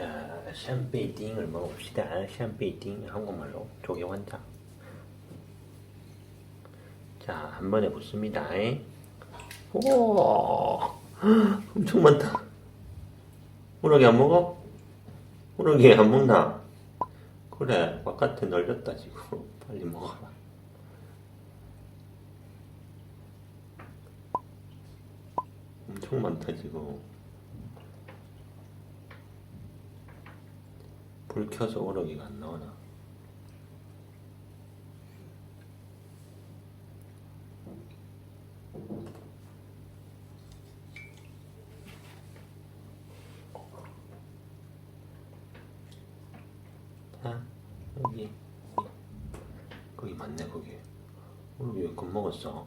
자, 샴페이띵을 먹어봅시다. 샴페이띵 한국말로 조개 환자. 자, 한 번에 붓습니다. 오, 엄청 많다. 호랑이 안 먹어? 호랑이 안 먹나? 그래, 바깥에 널렸다 지금. 빨리 먹어라. 엄청 많다 지금. 불 켜서 오르기가 안 나오나? 왜 겁먹었어?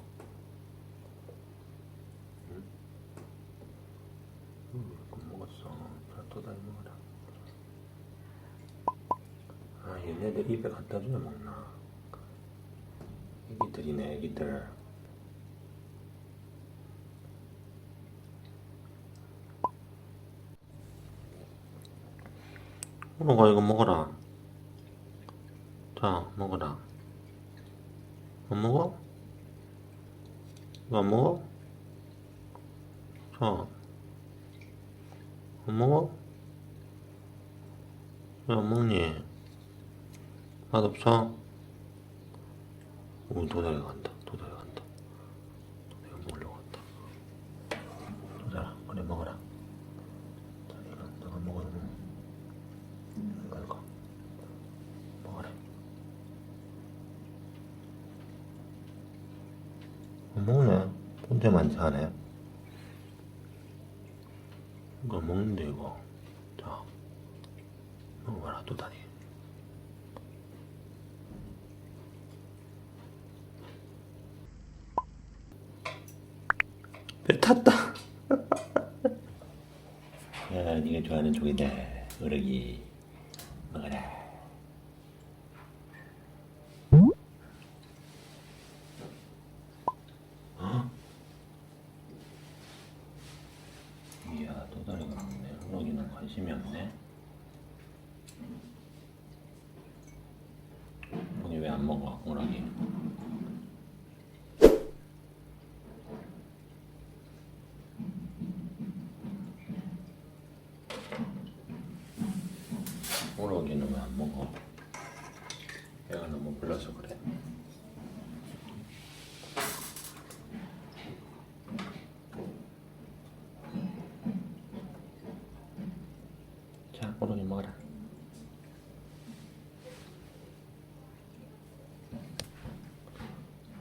응? 왜? 자, 또 다시 먹어라. 아, 얘네들 입에 갖다 주면 먹나? 애기들이네, 애기들. 오너가 이거 먹어라. 자, 먹어라. 안 먹어? 이거 안 먹어? 자, 안 먹어? 왜 안 먹니? 맛없어? 오, 도다리 간다. 도다리 간다. 도다리 먹으려고 간다. 도다라, 그래 먹어라. 자, 이거 너가 먹으면 이거 먹어라. 안 먹네. 혼자만 자네. 이거 먹는데 이거. 자, 먹어봐라 도다리. 배 탔다. 야, 네가 좋아하는 조개다. 어러기 먹어라. 어? 이야, 도다리가 먹네. 어러기는 관심이 없네. 어러기 왜 안 먹어? 어러기. 오러기는 왜 안 먹어? 배가 너무 불러서 그래. 자, 오러기 먹어라.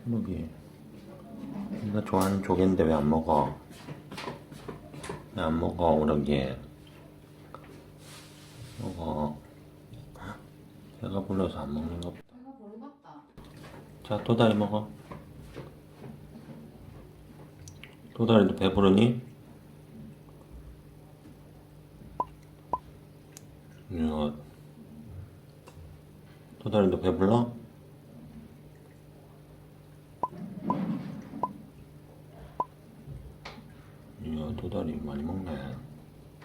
오러기. 나 좋아하는 조개인데 왜 안 먹어? 왜 안 먹어, 오러기? 먹어. 배가 불러서 안 먹는가 보다. 배가 부른갑다. 자, 도다리 먹어. 도다리도 배부르니? 이거 도다리도 배불러? 이거 도다리 많이 먹네.